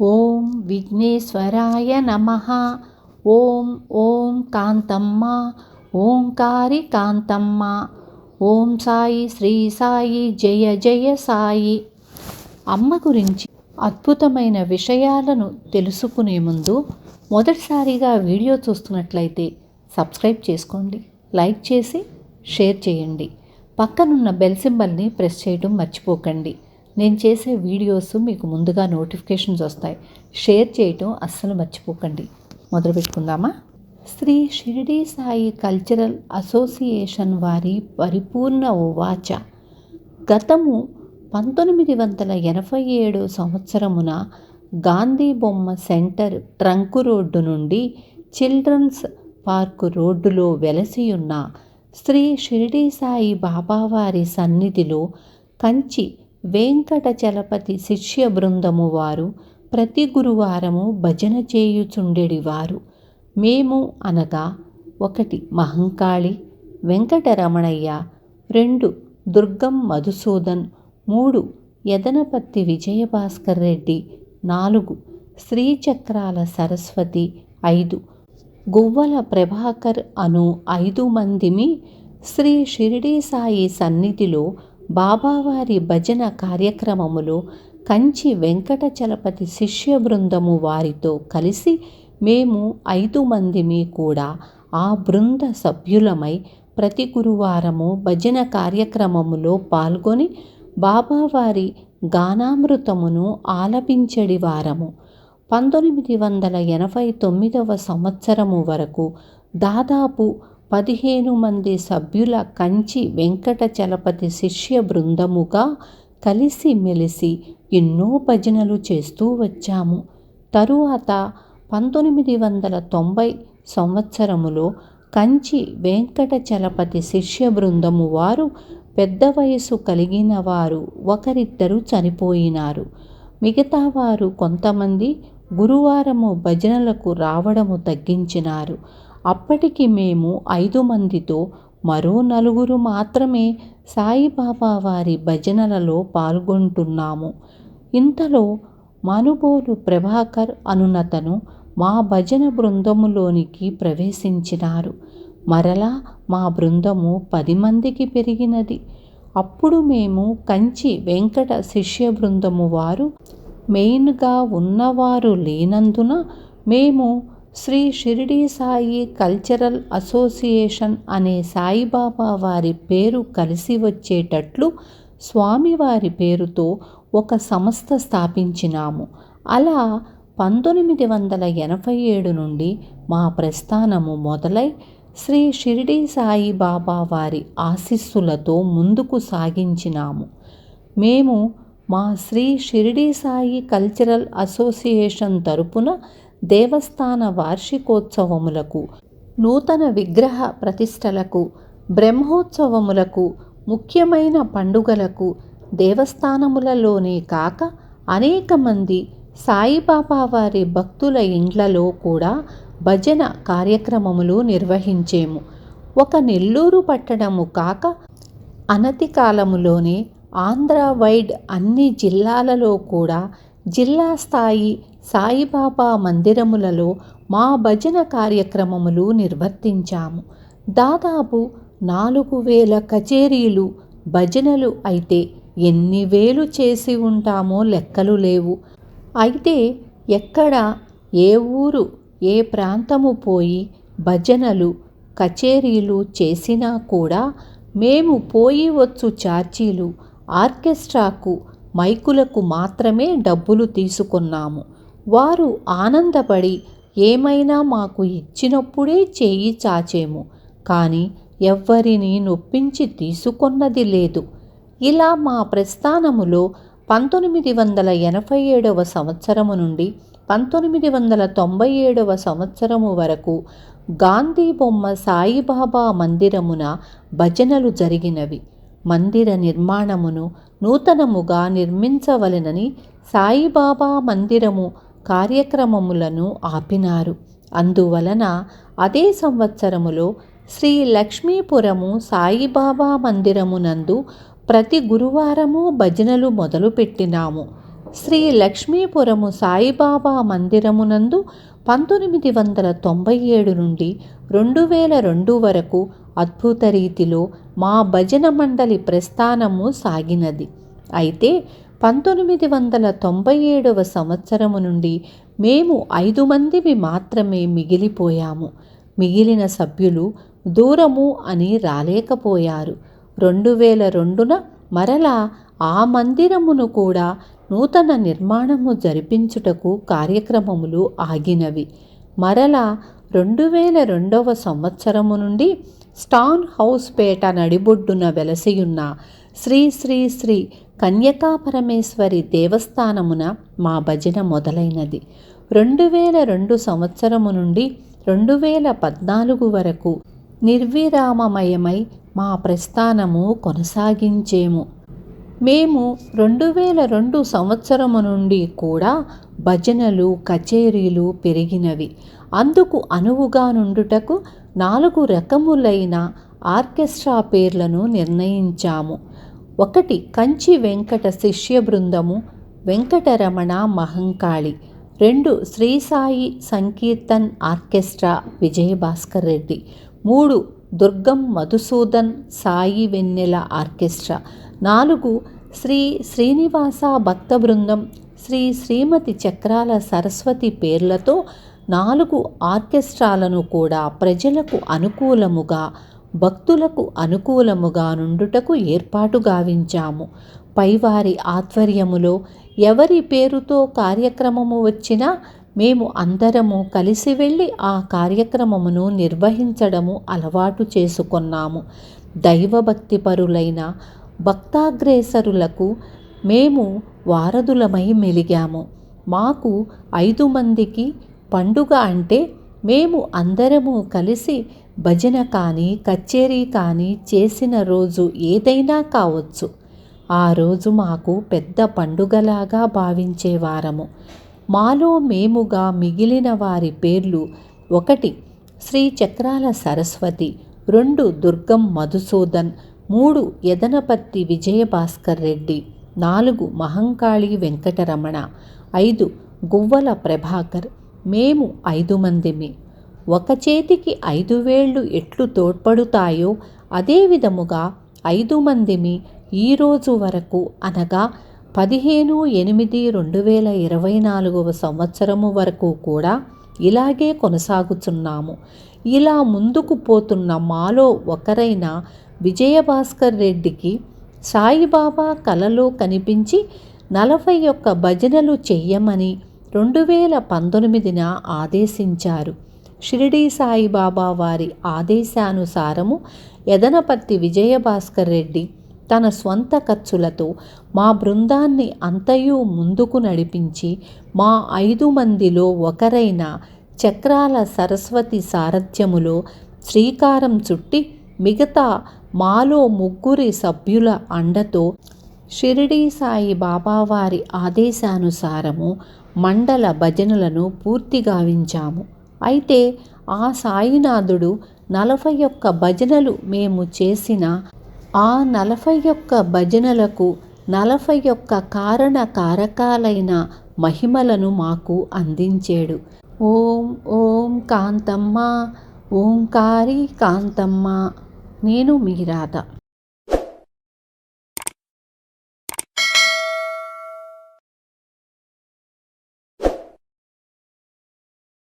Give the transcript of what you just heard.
ఓం విఘ్నేశ్వరాయ నమ. ఓం ఓం కాంతమ్మ ఓంకారి కాంతమ్మ. ఓం సాయి శ్రీ సాయి జయ జయ సాయి. అమ్మ గురించి అద్భుతమైన విషయాలను తెలుసుకునే ముందు మొదటిసారిగా వీడియో చూస్తున్నట్లయితే సబ్స్క్రైబ్ చేసుకోండి లైక్ చేసి షేర్ చేయండి. పక్కనున్న బెల్ సింబల్ని ప్రెస్ చేయడం మర్చిపోకండి. నేను చేసే వీడియోస్ మీకు ముందుగా నోటిఫికేషన్స్ వస్తాయి. షేర్ చేయటం అస్సలు మర్చిపోకండి. మొదలు పెట్టుకుందామా? శ్రీ షిరిడి సాయి కల్చరల్ అసోసియేషన్ వారి పరిపూర్ణ ఉవాచ గతము పంతొమ్మిది వందల ఎనభై ఏడు సంవత్సరమున గాంధీ బొమ్మ సెంటర్ ట్రంకు రోడ్డు నుండి చిల్డ్రన్స్ పార్కు రోడ్డులో వెలసియున్న శ్రీ షిరిడి సాయి బాబావారి సన్నిధిలో కంచి వెంకటచలపతి శిష్య బృందము వారు ప్రతి గురువారము భజన చేయుచుండెడివారు మేము అనగా ఒకటి మహంకాళి వెంకటరమణయ్య రెండు దుర్గం మధుసూదన్ మూడు యదనపత్తి విజయభాస్కర్ రెడ్డి నాలుగు శ్రీచక్రాల సరస్వతి ఐదు గువ్వల ప్రభాకర్ అను ఐదు మందిమి శ్రీ షిరిడీ సాయి సన్నిధిలో బాబావారి భజన కార్యక్రమములో కంచి వెంకటచలపతి శిష్య బృందము వారితో కలిసి మేము ఐదు మందిమి కూడా ఆ బృంద సభ్యులమై ప్రతి గురువారము భజన కార్యక్రమములో పాల్గొని బాబావారి గానామృతమును ఆలపించడి వారము. పంతొమ్మిది వందల ఎనభై తొమ్మిదవ సంవత్సరము వరకు దాదాపు పదిహేను మంది సభ్యుల కంచి వెంకటచలపతి శిష్య బృందముగా కలిసి మెలిసి ఎన్నో భజనలు చేస్తూ వచ్చాము. తరువాత పంతొమ్మిది వందల తొంభై సంవత్సరములో కంచి వెంకటచలపతి శిష్య బృందము వారు పెద్ద వయసు కలిగిన వారు ఒకరిద్దరు చనిపోయినారు. మిగతా వారు కొంతమంది గురువారము భజనలకు రావడము తగ్గించినారు. అప్పటికి మేము ఐదు మందితో మరో నలుగురు మాత్రమే సాయిబాబా వారి భజనలలో పాల్గొంటున్నాము. ఇంతలో మనుబోలు ప్రభాకర్ అనునతను మా భజన బృందములోనికి ప్రవేశించినారు. మరలా మా బృందము పది మందికి పెరిగినది. అప్పుడు మేము కంచి వెంకట శిష్య బృందము వారు మెయిన్గా ఉన్నవారు లేనందున మేము శ్రీ షిరిడి సాయి కల్చరల్ అసోసియేషన్ అనే సాయిబాబా వారి పేరు కలిసి వచ్చేటట్లు స్వామివారి పేరుతో ఒక సంస్థ స్థాపించినాము. అలా పంతొమ్మిది వందల ఎనభై ఏడు నుండి మా ప్రస్థానము మొదలై శ్రీ షిరిడి సాయిబాబా వారి ఆశీస్సులతో ముందుకు సాగించినాము. మేము మా శ్రీ షిరిడి సాయి కల్చరల్ అసోసియేషన్ తరపున దేవస్థాన వార్షికోత్సవములకు నూతన విగ్రహ ప్రతిష్టలకు బ్రహ్మోత్సవములకు ముఖ్యమైన పండుగలకు దేవస్థానములలోనే కాక అనేక మంది సాయిబాబా వారి భక్తుల ఇండ్లలో కూడా భజన కార్యక్రమములు నిర్వహించేము. ఒక నెల్లూరు పట్టణము కాక అనతి కాలములోనే ఆంధ్ర వైడ్ అన్ని జిల్లాలలో కూడా జిల్లా స్థాయి సాయిబాబా మందిరములలో మా భజన కార్యక్రమములు నిర్వర్తించాము. దాదాపు నాలుగు వేల కచేరీలు భజనలు అయితే ఎన్ని వేలు చేసి ఉంటామో లెక్కలు లేవు. అయితే ఎక్కడ ఏ ఊరు ఏ ప్రాంతము పోయి భజనలు కచేరీలు చేసినా కూడా మేము పోయి వచ్చు చార్జీలు ఆర్కెస్ట్రాకు మైకులకు మాత్రమే డబ్బులు తీసుకున్నాము. వారు ఆనందపడి ఏమైనా మాకు ఇచ్చినప్పుడే చేయి చాచేము కానీ ఎవ్వరిని నొప్పించి తీసుకొన్నది లేదు. ఇలా మా ప్రస్థానములో పంతొమ్మిది వందల ఎనభై ఏడవ సంవత్సరము నుండి పంతొమ్మిది వందల తొంభై ఏడవ సంవత్సరము వరకు గాంధీ బొమ్మ సాయిబాబా మందిరమున భజనలు జరిగినవి. మందిర నిర్మాణమును నూతనముగా నిర్మించవలెనని సాయిబాబా మందిరము కార్యక్రమములను ఆపినారు. అందువలన అదే సంవత్సరములో శ్రీ లక్ష్మీపురము సాయిబాబా మందిరమునందు ప్రతి గురువారము భజనలు మొదలుపెట్టినాము. శ్రీ లక్ష్మీపురము సాయిబాబా మందిరమునందు పంతొమ్మిది వందల తొంభై ఏడు నుండి రెండు వేల రెండు వరకు అద్భుత రీతిలో మా భజన మండలి ప్రస్థానము సాగినది. అయితే పంతొమ్మిది వందల తొంభై ఏడవ సంవత్సరము నుండి మేము ఐదు మందివి మాత్రమే మిగిలిపోయాము. మిగిలిన సభ్యులు దూరము అని రాలేకపోయారు. రెండు వేల రెండున మరలా ఆ మందిరమును కూడా నూతన నిర్మాణము జరిపించుటకు కార్యక్రమములు ఆగినవి. మరలా రెండు వేల రెండవ సంవత్సరము నుండి స్టాన్ హౌస్ పేట నడిబొడ్డున వెలసియున్న శ్రీ శ్రీ శ్రీ కన్యకాపరమేశ్వరి దేవస్థానమున మా భజన మొదలైనది. రెండు వేల రెండు సంవత్సరము నుండి రెండు వేల పద్నాలుగు వరకు నిర్విరామమయమై మా ప్రస్థానము కొనసాగించేము. మేము రెండు వేల రెండు సంవత్సరము నుండి కూడా భజనలు కచేరీలు పెరిగినవి. అందుకు అనువుగా నుండుటకు నాలుగు రకములైన ఆర్కెస్ట్రా పేర్లను నిర్ణయించాము. ఒకటి కంచి వెంకట శిష్య బృందము వెంకటరమణ మహంకాళి. రెండు శ్రీసాయి సంకీర్తన్ ఆర్కెస్ట్రా విజయభాస్కర్ రెడ్డి. మూడు దుర్గం మధుసూదన్ సాయి వెన్నెల ఆర్కెస్ట్రా. నాలుగు శ్రీ శ్రీనివాస భక్త బృందం శ్రీ శ్రీమతి చక్రాల సరస్వతి పేర్లతో నాలుగు ఆర్కెస్ట్రాలను కూడా ప్రజలకు అనుకూలముగా భక్తులకు అనుకూలముగా నుండుటకు ఏర్పాటు గావించాము. పైవారి ఆధ్వర్యములో ఎవరి పేరుతో కార్యక్రమము వచ్చినా మేము అందరము కలిసి వెళ్ళి ఆ కార్యక్రమమును నిర్వహించడము అలవాటు చేసుకున్నాము. దైవభక్తి పరులైన భక్తాగ్రేసరులకు మేము వారధులమై మెలిగాము. మాకు ఐదు మందికి పండుగ అంటే మేము అందరము కలిసి భజన కానీ కచేరీ కానీ చేసిన రోజు ఏదైనా కావచ్చు. ఆ రోజు మాకు పెద్ద పండుగలాగా భావించేవారము మాలో మేముగా మిగిలిన వారి పేర్లు ఒకటి శ్రీ చక్రాల సరస్వతి రెండు దుర్గం మధుసూదన్ మూడు యదనపర్తి విజయభాస్కర్ రెడ్డి నాలుగు మహంకాళి వెంకటరమణ ఐదు గువ్వల ప్రభాకర్ మేము ఐదు మందిమి. ఒక చేతికి ఐదు వేళ్ళు ఎట్లు తోడ్పడుతాయో అదే విధముగా ఐదు మందిమి ఈరోజు వరకు అనగా పదిహేను ఎనిమిది రెండు వేల ఇరవై నాలుగవ సంవత్సరము వరకు కూడా ఇలాగే కొనసాగుతున్నాము ఇలా ముందుకు పోతున్న మాలో ఒకరైన విజయభాస్కర్ రెడ్డికి సాయిబాబా కలలో కనిపించి నలభై ఒక్క భజనలు చెయ్యమని రెండు వేల పంతొమ్మిదిన ఆదేశించారు. షిరిడీ సాయిబాబా వారి ఆదేశానుసారము యదనపర్తి విజయభాస్కర్ రెడ్డి తన స్వంత ఖర్చులతో మా బృందాన్ని అంతయు ముందుకు నడిపించి మా ఐదు మందిలో ఒకరైన చక్రాల సరస్వతి సారథ్యములో శ్రీకారం చుట్టి మిగతా మాలో ముగ్గురి సభ్యుల అండతో షిరిడీ సాయి బాబావారి ఆదేశానుసారము మండల భజనలను పూర్తి గావించాము. అయితే ఆ సాయినాథుడు నలభై ఒక్క భజనలు మేము చేసిన ఆ నలభై ఒక్క భజనలకు నలభై ఒక్క కారణ కారకాలైన మహిమలను మాకు అందించాడు. ఓం ఓం కాంతమ్మ ఓంకారి కాంతమ్మ. నేను మీ రాధ.